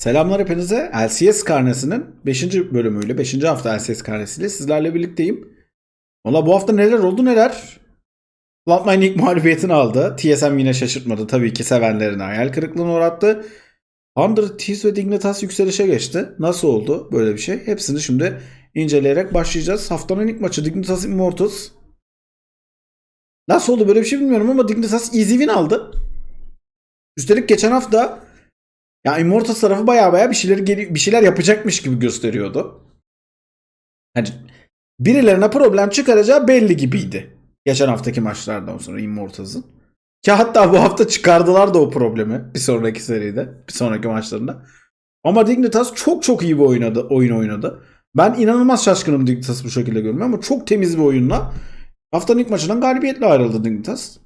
Selamlar hepinize. LCS karnesinin 5. bölümüyle, 5. hafta LCS karnesiyle sizlerle birlikteyim. Valla bu hafta neler oldu neler. Frontline ilk mağlubiyetini aldı. TSM yine şaşırtmadı. Tabii ki sevenlerini hayal kırıklığına uğrattı. Under Thieves ve Dignitas yükselişe geçti. Nasıl oldu böyle bir şey? Hepsini şimdi inceleyerek başlayacağız. Haftanın ilk maçı Dignitas Immortals. Nasıl oldu böyle bir şey bilmiyorum ama Dignitas easy win aldı. Üstelik geçen hafta ya Immortals tarafı baya baya bir şeyler bir şeyler yapacakmış gibi gösteriyordu. Hani birilerine problem çıkaracağı belli gibiydi. Geçen haftaki maçlardan sonra Immortals'ın. Ki hatta bu hafta çıkardılar da o problemi bir sonraki seride, bir sonraki maçlarında. Ama Dignitas çok çok iyi bir oynadı, oyun oynadı. Ben inanılmaz şaşkınım Dignitas bu şekilde görmeye ama çok temiz bir oyunla haftanın ilk maçından galibiyetle ayrıldı Dignitas.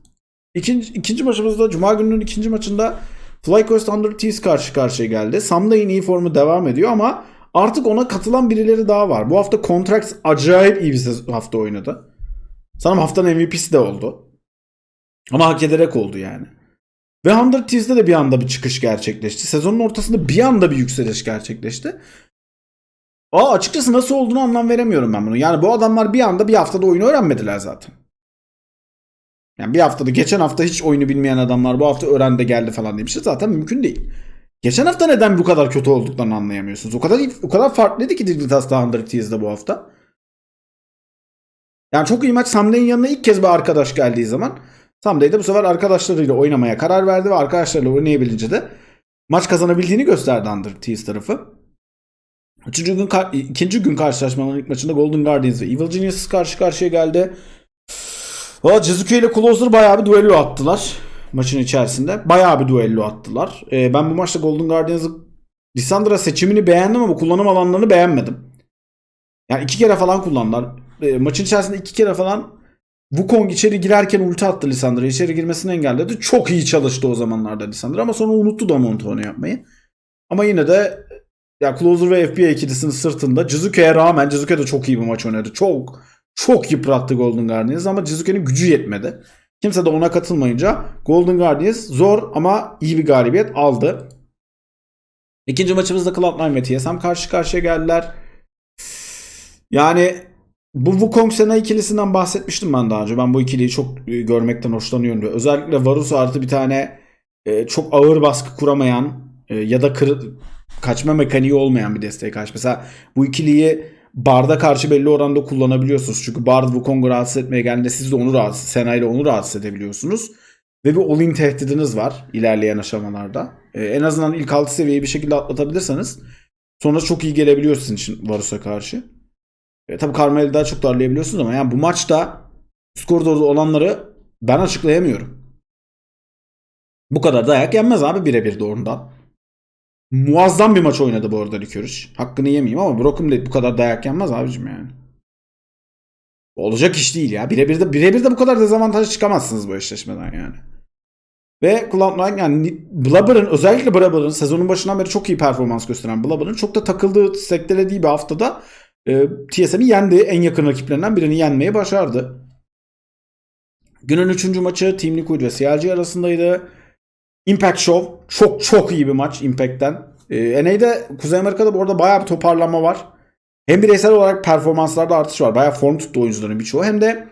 İkinci, ikinci maçımızda Cuma gününün ikinci maçında FlyQuest Under Thieves karşı karşıya geldi. Sam da iyi formu devam ediyor ama artık ona katılan birileri daha var. Bu hafta Contracts acayip iyi bir hafta oynadı. Sanırım haftanın MVP'si de oldu. Ama hak ederek oldu yani. Ve Under Thieves'de de bir anda bir çıkış gerçekleşti. Sezonun ortasında bir anda bir yükseliş gerçekleşti. Aa açıkçası nasıl olduğunu anlam veremiyorum ben bunu. Yani bu adamlar bir anda bir haftada oyunu öğrenmediler zaten. Yani bir haftada geçen hafta hiç oyunu bilmeyen adamlar bu hafta öğrendi geldi falan demişti. Zaten mümkün değil. Geçen hafta neden bu kadar kötü olduklarını anlayamıyorsunuz. O kadar o kadar farklıydı ki Dignitas'ta Under Thieves'de bu hafta. Yani çok iyi maç Samday'ın yanına ilk kez bir arkadaş geldiği zaman Samday de bu sefer arkadaşlarıyla oynamaya karar verdi ve arkadaşlarıyla oynayabilince de maç kazanabildiğini gösterdi Under tarafı. Üçüncü gün, ikinci gün karşılaşmanın ilk maçında Golden Guardians ve Evil Geniuses karşı karşıya geldi. Valla Jizuke ile Closer bayağı bir duello attılar maçın içerisinde. Bayağı bir duello attılar. Ee, ben bu maçta Golden Guardians'ın Lissandra seçimini beğendim ama kullanım alanlarını beğenmedim. Yani iki kere falan kullandılar. Ee, maçın içerisinde iki kere falan Wukong içeri girerken ulti attı Lissandra. İçeri girmesini engelledi. Çok iyi çalıştı o zamanlarda Lissandra ama sonra unuttu da Monto'nu yapmayı. Ama yine de ya Closer ve FBI ikilisinin sırtında Jizuke'ye rağmen Jizuke de çok iyi bir maç oynadı. Çok çok yıprattı Golden Guardians ama Jizuke'nin gücü yetmedi. Kimse de ona katılmayınca Golden Guardians zor ama iyi bir galibiyet aldı. İkinci maçımızda Cloud9 ve TSM karşı karşıya geldiler. Yani bu Wukong Sena ikilisinden bahsetmiştim ben daha önce. Ben bu ikiliyi çok e, görmekten hoşlanıyorum. diyor. Özellikle Varus artı bir tane e, çok ağır baskı kuramayan e, ya da kır, kaçma mekaniği olmayan bir desteğe karşı. Mesela bu ikiliyi Bard'a karşı belli oranda kullanabiliyorsunuz. Çünkü Bard Wukong'u rahatsız etmeye geldiğinde siz de onu rahatsız, Sena ile onu rahatsız edebiliyorsunuz. Ve bir all-in tehdidiniz var ilerleyen aşamalarda. Ee, en azından ilk 6 seviyeyi bir şekilde atlatabilirseniz sonra çok iyi gelebiliyor sizin için Varus'a karşı. E, tabii Carmel'i daha çok darlayabiliyorsunuz ama yani bu maçta üst koridorda olanları ben açıklayamıyorum. Bu kadar dayak yenmez abi birebir doğrudan. Muazzam bir maç oynadı bu arada Likörüş. Hakkını yemeyeyim ama Blade bu kadar dayak yenmez abicim yani. Olacak iş değil ya. Birebir de birebir de bu kadar dezavantaj çıkamazsınız bu eşleşmeden yani. Ve Cloud9 yani Blubber'ın özellikle Blubber'ın sezonun başından beri çok iyi performans gösteren Blubber'ın çok da takıldığı sektelediği bir haftada e, TSM'i yendi. En yakın rakiplerinden birini yenmeyi başardı. Günün 3. maçı Team Liquid ve CLG arasındaydı. Impact Show çok çok iyi bir maç Impact'ten. Ee, NA'de Kuzey Amerika'da bu arada bayağı bir toparlanma var. Hem bireysel olarak performanslarda artış var. Bayağı form tuttu oyuncuların birçoğu. Hem de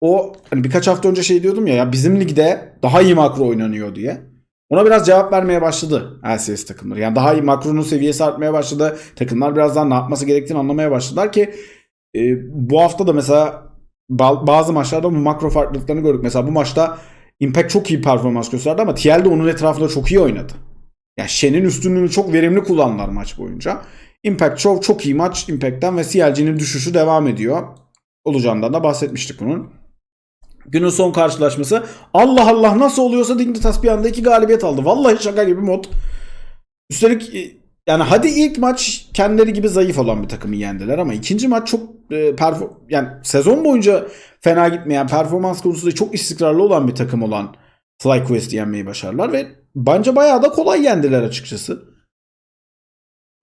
o hani birkaç hafta önce şey diyordum ya, ya bizim ligde daha iyi makro oynanıyor diye. Ona biraz cevap vermeye başladı LCS takımları. Yani daha iyi makronun seviyesi artmaya başladı. Takımlar biraz daha ne yapması gerektiğini anlamaya başladılar ki e, bu hafta da mesela ba- bazı maçlarda bu makro farklılıklarını gördük. Mesela bu maçta Impact çok iyi performans gösterdi ama TL de onun etrafında çok iyi oynadı. Yani Shen'in üstünlüğünü çok verimli kullandılar maç boyunca. Impact Show çok iyi maç Impact'ten ve CLG'nin düşüşü devam ediyor. Olacağından da bahsetmiştik bunun. Günün son karşılaşması. Allah Allah nasıl oluyorsa Dignitas bir anda iki galibiyet aldı. Vallahi şaka gibi mod. Üstelik e, yani hadi ilk maç kendileri gibi zayıf olan bir takımı yendiler ama ikinci maç çok e, perfor- yani sezon boyunca fena gitmeyen performans konusunda çok istikrarlı olan bir takım olan FlyQuest'i yenmeyi başardılar ve bence bayağı da kolay yendiler açıkçası.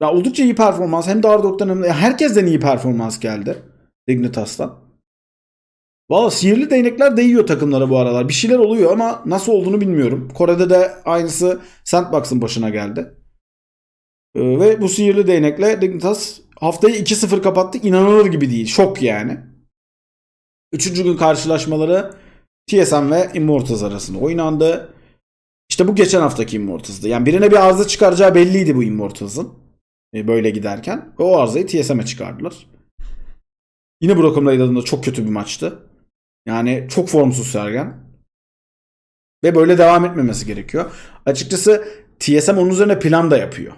Ya oldukça iyi performans hem Dardok'tan hem de herkesten iyi performans geldi Dignitas'tan. Valla sihirli değnekler değiyor takımlara bu aralar. Bir şeyler oluyor ama nasıl olduğunu bilmiyorum. Kore'de de aynısı Sandbox'ın başına geldi. Ee, ve bu sihirli değnekle Dignitas haftayı 2-0 kapattı. İnanılır gibi değil. Şok yani. Üçüncü gün karşılaşmaları TSM ve Immortals arasında oynandı. İşte bu geçen haftaki Immortals'dı. Yani birine bir arıza çıkaracağı belliydi bu Immortals'ın. E, böyle giderken. Ve o arızayı TSM'e çıkardılar. Yine Broken Raid adına çok kötü bir maçtı. Yani çok formsuz Sergen. Ve böyle devam etmemesi gerekiyor. Açıkçası TSM onun üzerine plan da yapıyor.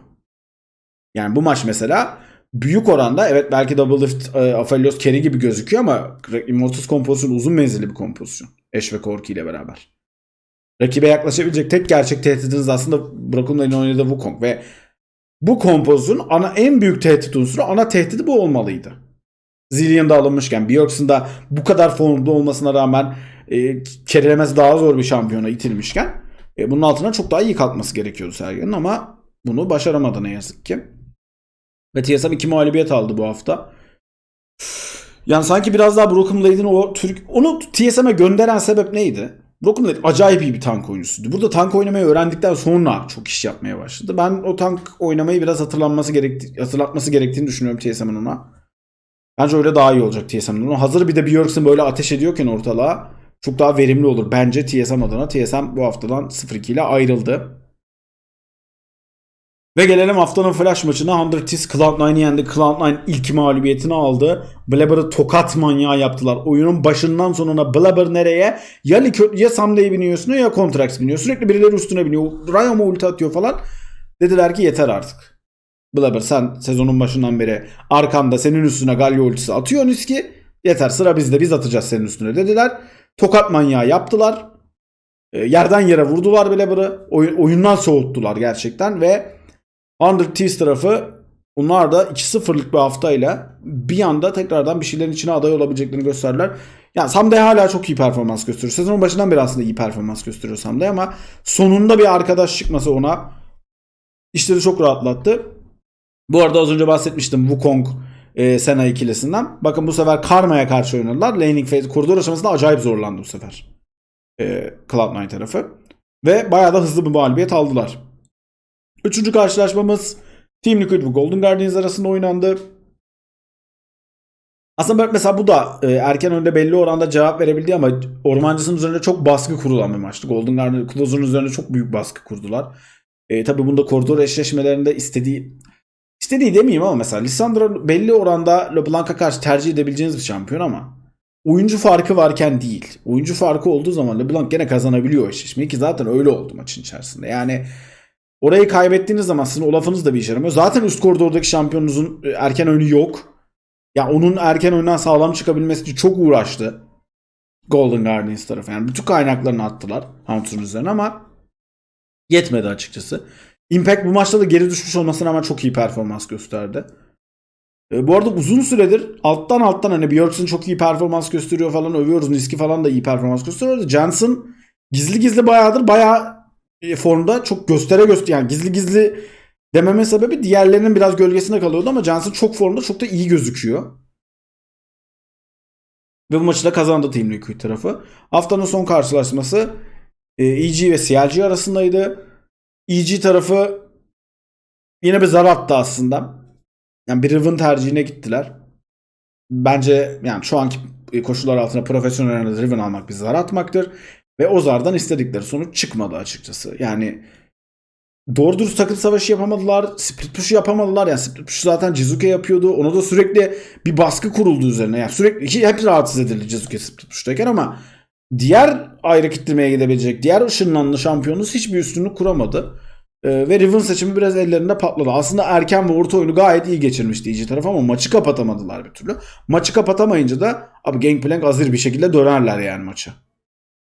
Yani bu maç mesela büyük oranda evet belki Double Lift e, Aphelios carry gibi gözüküyor ama Immortals kompozisyonu uzun menzilli bir kompozisyon. Ash ve Corki ile beraber. Rakibe yaklaşabilecek tek gerçek tehdidiniz aslında Raid'in oynadığı Wukong ve bu kompozisyonun ana en büyük tehdit unsuru ana tehdidi bu olmalıydı. Zillion'da alınmışken Bjork'sun da bu kadar formda olmasına rağmen e, kerilemesi daha zor bir şampiyona itilmişken e, bunun altına çok daha iyi kalkması gerekiyordu Sergen'in ama bunu başaramadı ne yazık ki. Ve TSM iki mağlubiyet aldı bu hafta. Yani sanki biraz daha Broken Blade'in o Türk onu TSM'e gönderen sebep neydi? Broken Blade acayip iyi bir tank oyuncusuydu. Burada tank oynamayı öğrendikten sonra çok iş yapmaya başladı. Ben o tank oynamayı biraz hatırlanması gerekti hatırlatması gerektiğini düşünüyorum TSM'in ona. Bence öyle daha iyi olacak TSM'in ona. Hazır bir de Björksen böyle ateş ediyorken ortalığa çok daha verimli olur. Bence TSM adına. TSM bu haftadan 0-2 ile ayrıldı. Ve gelelim haftanın flash maçına. 100 Thieves Cloud9'ı yendi. Cloud9 ilk mağlubiyetini aldı. Blabber'ı tokat manyağı yaptılar. Oyunun başından sonuna Blabber nereye? Ya Likör, ya Someday biniyorsun ya Contrax biniyor. Sürekli birileri üstüne biniyor. Ryan ulti atıyor falan. Dediler ki yeter artık. Blabber sen sezonun başından beri arkanda senin üstüne Galio ultisi atıyor Niski. Yeter sıra bizde biz atacağız senin üstüne dediler. Tokat manyağı yaptılar. E, yerden yere vurdular Blabber'ı. Oy, oyundan soğuttular gerçekten ve 100 Thieves tarafı onlar da 2-0'lık bir haftayla bir anda tekrardan bir şeylerin içine aday olabileceklerini gösterdiler. Yani Samday hala çok iyi performans gösteriyor. Sezonun başından beri aslında iyi performans gösteriyor Samday ama sonunda bir arkadaş çıkması ona işleri çok rahatlattı. Bu arada az önce bahsetmiştim Wukong e, Sena ikilisinden. Bakın bu sefer Karma'ya karşı oynadılar. Laning phase koridor aşamasında acayip zorlandı bu sefer. E, Cloud9 tarafı. Ve bayağı da hızlı bir mağlubiyet aldılar. Üçüncü karşılaşmamız Team Liquid ve Golden Guardians arasında oynandı. Aslında mesela bu da e, erken önde belli oranda cevap verebildi ama ormancısının üzerinde çok baskı kurulan bir maçtı. Golden Guardians Closer'ın üzerinde çok büyük baskı kurdular. E, tabii bunda koridor eşleşmelerinde istediği istediği demeyeyim ama mesela Lissandra belli oranda LeBlanc'a karşı tercih edebileceğiniz bir şampiyon ama oyuncu farkı varken değil. Oyuncu farkı olduğu zaman LeBlanc gene kazanabiliyor eşleşmeyi ki zaten öyle oldu maçın içerisinde. Yani Orayı kaybettiğiniz zaman sizin o lafınız da bir işe yaramıyor. Zaten üst koridordaki şampiyonunuzun e, erken oyunu yok. Ya onun erken oyundan sağlam çıkabilmesi için çok uğraştı. Golden Guardians tarafı. Yani bütün kaynaklarını attılar Hunter'ın üzerine ama yetmedi açıkçası. Impact bu maçta da geri düşmüş olmasına rağmen çok iyi performans gösterdi. E, bu arada uzun süredir alttan alttan hani Björksen çok iyi performans gösteriyor falan övüyoruz. Niski falan da iyi performans gösteriyor. Johnson gizli gizli bayağıdır bayağı formda çok göstere göster yani gizli gizli dememe sebebi diğerlerinin biraz gölgesinde kalıyordu ama Johnson çok formda çok da iyi gözüküyor. Ve bu maçı da kazandı Team Liquid tarafı. Haftanın son karşılaşması EG ve CLG arasındaydı. EG tarafı yine bir zar attı aslında. Yani bir Riven tercihine gittiler. Bence yani şu anki koşullar altında profesyonel Riven almak bir zar atmaktır. Ve Ozar'dan istedikleri sonuç çıkmadı açıkçası. Yani doğru dürüst takım savaşı yapamadılar. Split push'u yapamadılar. Yani split push'u zaten Jizuke yapıyordu. Ona da sürekli bir baskı kuruldu üzerine. Yani sürekli hep rahatsız edildi Jizuke split push'tayken ama diğer ayrı kitlemeye gidebilecek diğer ışınlanlı şampiyonuz hiçbir üstünlük kuramadı. Ee, ve Riven seçimi biraz ellerinde patladı. Aslında erken ve orta oyunu gayet iyi geçirmişti iyice taraf ama maçı kapatamadılar bir türlü. Maçı kapatamayınca da abi Gangplank hazır bir şekilde dönerler yani maçı.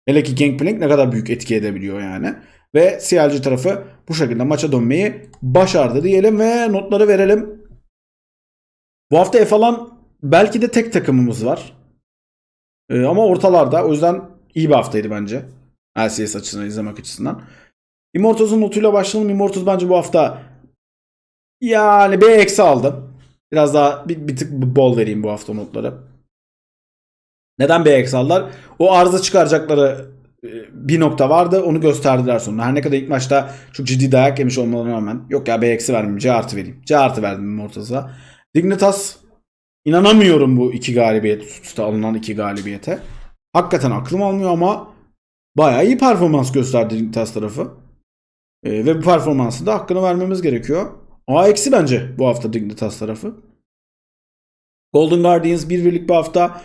Hele ki Gangplank ne kadar büyük etki edebiliyor yani. Ve CLG tarafı bu şekilde maça dönmeyi başardı diyelim ve notları verelim. Bu hafta F belki de tek takımımız var. Ee, ama ortalarda. O yüzden iyi bir haftaydı bence. LCS açısından izlemek açısından. Immortals'ın notuyla başlayalım. Immortals bence bu hafta yani B eksi aldım. Biraz daha bir, bir tık bol vereyim bu hafta notları. Neden B aldılar? O arıza çıkaracakları e, bir nokta vardı. Onu gösterdiler sonra. Her ne kadar ilk maçta çok ciddi dayak yemiş olmalarına rağmen yok ya B eksi vermeyeyim C artı vereyim. C artı verdim Immortals'a. Dignitas inanamıyorum bu iki galibiyet üst alınan iki galibiyete. Hakikaten aklım almıyor ama bayağı iyi performans gösterdi Dignitas tarafı. E, ve bu performansı da hakkını vermemiz gerekiyor. A eksi bence bu hafta Dignitas tarafı. Golden Guardians bir birlik bir hafta.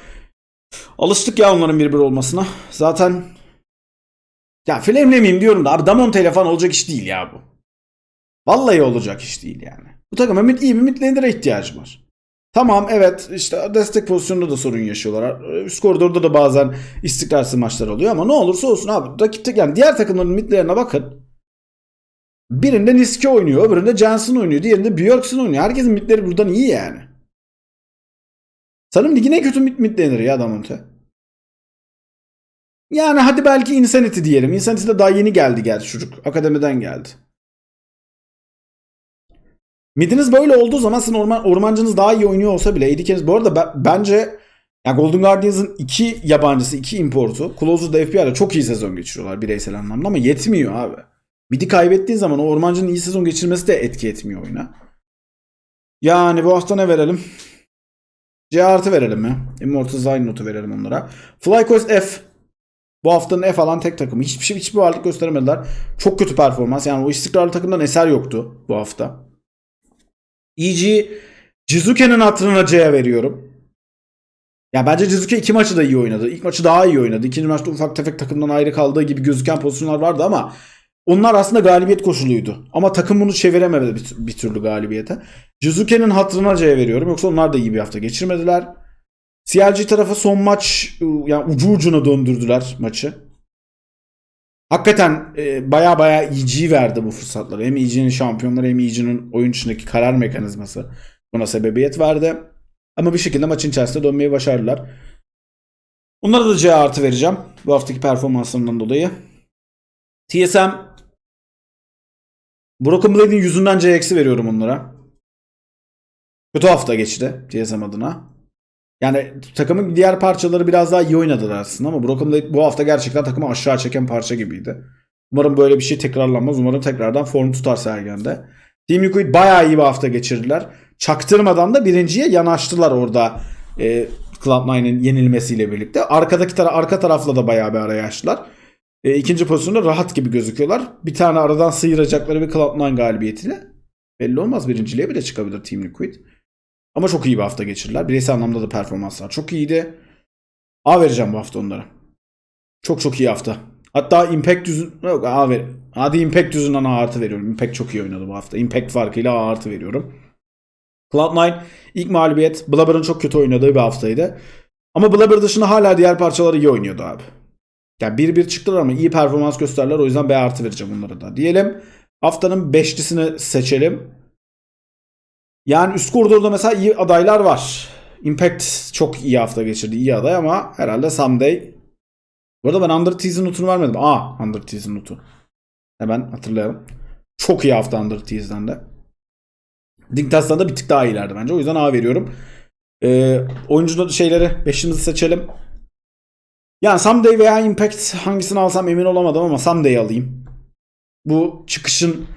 Alıştık ya onların bir bir olmasına. Zaten ya flamelemeyeyim diyorum da abi Damonte ile olacak iş değil ya bu. Vallahi olacak iş değil yani. Bu takıma mid, iyi bir mid laner'e ihtiyacı var. Tamam evet işte destek pozisyonunda da sorun yaşıyorlar. Üst koridorda da bazen istikrarsız maçlar oluyor ama ne olursa olsun abi rakip yani diğer takımların midlerine bakın. Birinde Niski oynuyor, öbüründe Jensen oynuyor, diğerinde Björksen oynuyor. Herkesin midleri buradan iyi yani. Sanırım ligin en kötü mid, mid laner'ı ya Damonte. Yani hadi belki Insanity diyelim. Insanity de daha yeni geldi gerçi çocuk. Akademiden geldi. Midiniz böyle olduğu zaman sizin orman, ormancınız daha iyi oynuyor olsa bile AD bu arada ben- bence yani Golden Guardians'ın iki yabancısı, iki importu Closer'da FPR'da çok iyi sezon geçiriyorlar bireysel anlamda ama yetmiyor abi. Mid'i kaybettiğin zaman o ormancının iyi sezon geçirmesi de etki etmiyor oyuna. Yani bu hafta ne verelim? C artı verelim ya. Immortal Zine notu verelim onlara. FlyQuest F. Bu haftanın F alan tek takımı. Hiçbir şey hiçbir varlık gösteremediler. Çok kötü performans. Yani o istikrarlı takımdan eser yoktu bu hafta. EG Jizuke'nin hatırına C'ye veriyorum. Ya bence Jizuke iki maçı da iyi oynadı. İlk maçı daha iyi oynadı. İkinci maçta ufak tefek takımdan ayrı kaldığı gibi gözüken pozisyonlar vardı ama onlar aslında galibiyet koşuluydu. Ama takım bunu çeviremedi bir, bir türlü galibiyete. Jizuke'nin hatırına C'ye veriyorum. Yoksa onlar da iyi bir hafta geçirmediler. CLG tarafı son maç yani ucu ucuna döndürdüler maçı. Hakikaten e, baya baya EG verdi bu fırsatları. Hem EG'nin şampiyonları hem EG'nin oyun içindeki karar mekanizması buna sebebiyet verdi. Ama bir şekilde maçın içerisinde dönmeyi başardılar. Onlara da C artı vereceğim. Bu haftaki performanslarından dolayı. TSM Broken Blade'in yüzünden C eksi veriyorum onlara. Kötü hafta geçti TSM adına. Yani takımın diğer parçaları biraz daha iyi oynadılar aslında ama Broken Blade bu hafta gerçekten takımı aşağı çeken parça gibiydi. Umarım böyle bir şey tekrarlanmaz. Umarım tekrardan form tutar Sergen'de. Team Liquid bayağı iyi bir hafta geçirdiler. Çaktırmadan da birinciye yanaştılar orada e, Cloud9'ın yenilmesiyle birlikte. Arkadaki tara arka tarafla da bayağı bir araya açtılar. E, ikinci pozisyonda rahat gibi gözüküyorlar. Bir tane aradan sıyıracakları bir Cloud9 galibiyetiyle belli olmaz birinciliğe bile çıkabilir Team Liquid. Ama çok iyi bir hafta geçirdiler. Bireysel anlamda da performanslar çok iyiydi. A vereceğim bu hafta onlara. Çok çok iyi hafta. Hatta Impact yüzün... Yok A ver. Hadi Impact yüzünden A artı veriyorum. Impact çok iyi oynadı bu hafta. Impact farkıyla A artı veriyorum. Cloud9 ilk mağlubiyet. Blubber'ın çok kötü oynadığı bir haftaydı. Ama Blubber dışında hala diğer parçaları iyi oynuyordu abi. Yani 1-1 çıktılar ama iyi performans gösterdiler. O yüzden B artı vereceğim onlara da. Diyelim haftanın beşlisini seçelim. Yani üst koridorda mesela iyi adaylar var. Impact çok iyi hafta geçirdi. iyi aday ama herhalde Someday. Bu arada ben Under Tease'in notunu vermedim. Aa Under Tease'in notu. Hemen hatırlayalım. Çok iyi hafta Under Tease'den de. Dignitas'tan da bir tık daha iyilerdi bence. O yüzden A veriyorum. Ee, oyuncu şeyleri beşimizi seçelim. Yani Someday veya Impact hangisini alsam emin olamadım ama Someday alayım. Bu çıkışın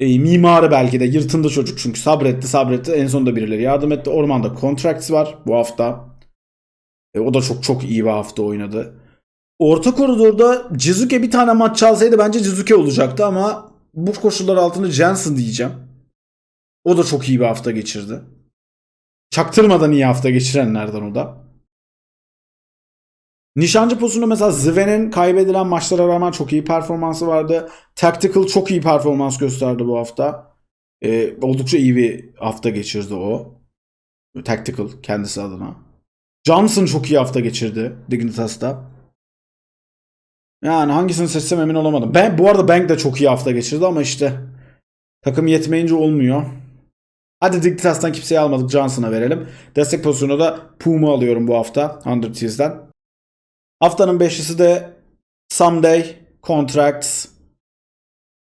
e, mimarı belki de yırtındı çocuk çünkü sabretti sabretti en sonunda birileri yardım etti. Ormanda Contracts var bu hafta. E, o da çok çok iyi bir hafta oynadı. Orta koridorda Cizuke bir tane maç çalsaydı bence Cizuke olacaktı ama bu koşullar altında Jensen diyeceğim. O da çok iyi bir hafta geçirdi. Çaktırmadan iyi hafta geçirenlerden o da. Nişancı pozisyonunda mesela Zven'in kaybedilen maçlara rağmen çok iyi performansı vardı. Tactical çok iyi performans gösterdi bu hafta. Ee, oldukça iyi bir hafta geçirdi o. Tactical kendisi adına. Johnson çok iyi hafta geçirdi Dignitas'ta. Yani hangisini seçsem emin olamadım. Ben bu arada Bank de çok iyi hafta geçirdi ama işte takım yetmeyince olmuyor. Hadi Dignitas'tan kimseyi almadık. Johnson'a verelim. Destek pozisyonu da Puma alıyorum bu hafta. 100 Teas'den. Haftanın beşlisi de Someday, Contracts,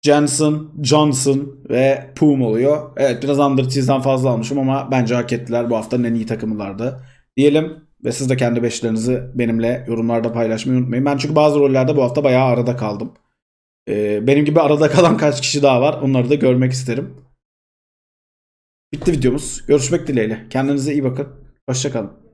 Jensen, Johnson ve Poom oluyor. Evet biraz Under Teas'den fazla almışım ama bence hak ettiler. Bu haftanın en iyi takımılardı. Diyelim Ve siz de kendi beşlerinizi benimle yorumlarda paylaşmayı unutmayın. Ben çünkü bazı rollerde bu hafta bayağı arada kaldım. Ee, benim gibi arada kalan kaç kişi daha var. Onları da görmek isterim. Bitti videomuz. Görüşmek dileğiyle. Kendinize iyi bakın. Hoşçakalın.